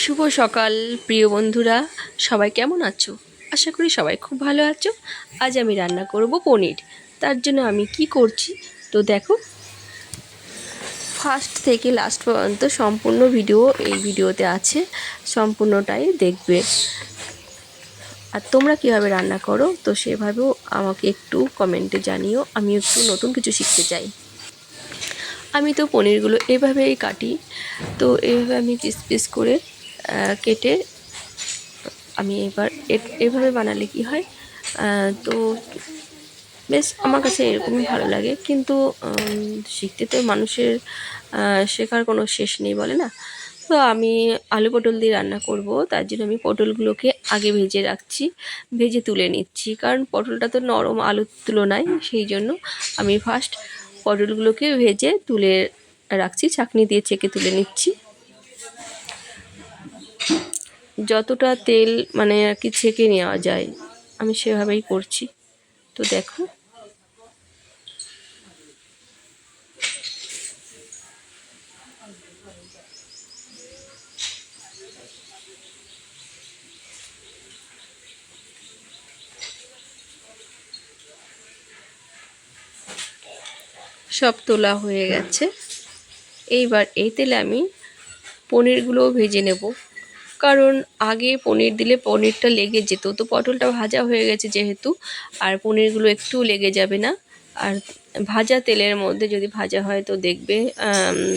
শুভ সকাল, প্রিয় বন্ধুরা। সবাই কেমন আছো? আশা করি সবাই খুব ভালো আছো। আজ আমি রান্না করব পনির। তার জন্য আমি কি করছি? তো দেখো। ফার্স্ট থেকে লাস্ট পর্যন্ত সম্পূর্ণ ভিডিও এই ভিডিওতে আছে। সম্পূর্ণটাই দেখবে। আর তোমরা কীভাবে রান্না করো? তো সেভাবেও আমাকে একটু কমেন্টে জানিও। আমি একটু নতুন কিছু শিখতে চাই। আমি তো পনিরগুলো এভাবেই কাটি। তো এইভাবে আমি পিস পিস করে কেটে আমি এবার এভাবে বানালে কি হয়? তো বেশ আমার কাছে এরকমই ভালো লাগে। কিন্তু শিখতে তো মানুষের শেখার কোনো শেষ নেই বলে না। তো আমি আলু পটল দিয়ে রান্না করব। তার জন্য আমি পটলগুলোকে আগে ভেজে রাখছি, ভেজে তুলে নিচ্ছি। কারণ পটলটা তো নরম আলুর তুলনায়, সেই জন্য আমি ফার্স্ট পটলগুলোকে ভেজে তুলে রাখছি, চাকনি দিয়ে চেকে তুলে নিচ্ছি। যতটা তেল মানে আর কি ছেঁকে নেওয়া যায়, আমি সেভাবেই করছি। তো দেখো। সব তোলা হয়ে গেছে। এইবার এই তেলে আমি পনিরগুলোও ভেজে নেব। কারণ আগে পনির দিলে পনিরটা লেগে যেত। তো পটলটা ভাজা হয়ে গেছে যেহেতু, আর পনিরগুলো একটু লেগে যাবে না। আর ভাজা তেলের মধ্যে যদি ভাজা হয় তো দেখবে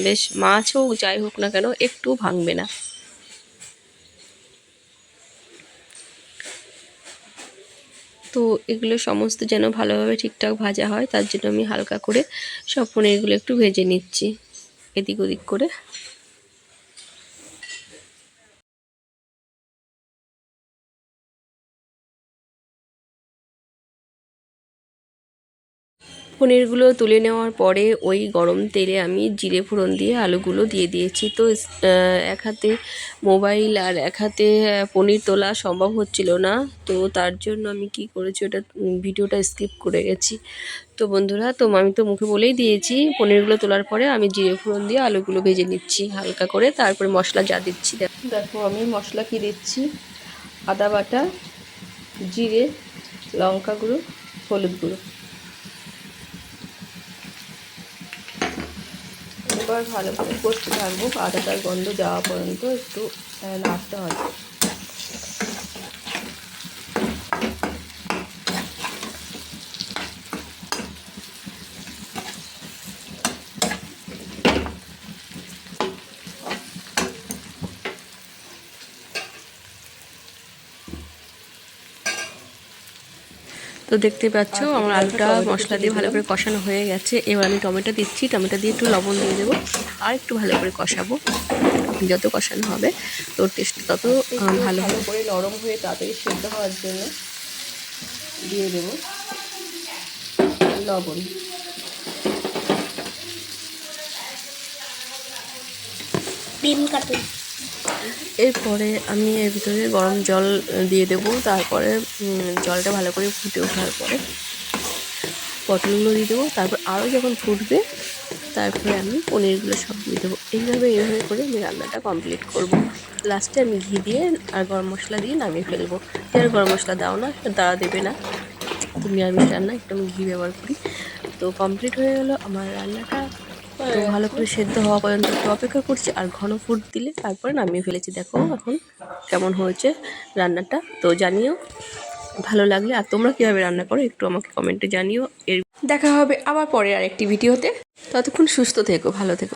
বেশ মাছ হোক যাই হোক না কেন একটু ভাঙবে না। তো এগুলো সমস্ত যেন ভালোভাবে ঠিকঠাক ভাজা হয়, তার জন্য আমি হালকা করে সব পনিরগুলো একটু ভেজে নিচ্ছি, এদিক ওদিক করে। পনিরগুলো তুলে নেওয়ার পরে ওই গরম তেলে আমি জিরে ফোড়ন দিয়ে আলুগুলো দিয়ে দিয়েছি। তো এক হাতে মোবাইল আর এক হাতে পনির তোলা সম্ভব হচ্ছিল না। তো তার জন্য আমি কি করেছি ওটা ভিডিওটা স্কিপ করে গেছি। তো বন্ধুরা, তো আমি তো মুখে বলেই দিয়েছি, পনিরগুলো তোলার পরে আমি জিরে ফোড়ন দিয়ে আলুগুলো ভেজে নিচ্ছি হালকা করে। তারপরে মশলা যা দিচ্ছি দেখো, আমি মশলা কি দিচ্ছি? আদা বাটা, জিরে, লঙ্কা গুঁড়ো, হলুদ গুঁড়ো। এবার ভালো করে কষতে থাকব আদাটার গন্ধ যাওয়া পর্যন্ত একটু নাড়তে হবে। তো দেখতে পাচ্ছ আমার আলুটা মশলা দিয়ে ভালো করে কষানো হয়ে গেছে। এবার আমি টমেটো দিচ্ছি। টমেটো দিয়ে একটু লবণ দিয়ে দেবো। আর একটু ভালো করে কষাবো যত কষানো হবে তোর টেস্ট তত ভালো করে নরম হয়ে তাড়াতাড়ি সেদ্ধ হওয়ার জন্য দিয়ে দেবো লবণ। বিম কাটুন। এরপরে আমি এর ভিতরে গরম জল দিয়ে দেবো। তারপরে জলটা ভালো করে ফুটে ওঠার পরে পটলগুলো দিয়ে দেবো। তারপর আরও যখন ফুটবে, তারপরে আমি পনিরগুলো সব দিয়ে দেবো। এইভাবে এইভাবে করে আমি রান্নাটা কমপ্লিট করব। লাস্টে আমি ঘি দিয়ে আর গরম মশলা দিয়ে নামিয়ে ফেলব। আর গরম মশলা দাও না দাঁড়া দেবে না। তুমি আমি রান্না একটু আমি ঘি ব্যবহার করি। তো কমপ্লিট হয়ে গেলো আমার রান্নাটা। তো ভালো করে সেদ্ধ হওয়া পর্যন্ত একটু অপেক্ষা করছি, আর ঘন ফুট দিলে তারপরে নামিয়ে ফেলেছি। দেখো এখন কেমন হয়েছে রান্নাটা, তো জানিও ভালো লাগলে। আর তোমরা কীভাবে রান্না করো একটু আমাকে কমেন্টে জানিও। এর দেখা হবে আবার পরে আরেকটি ভিডিওতে। ততক্ষণ সুস্থ থেকো, ভালো থেকো।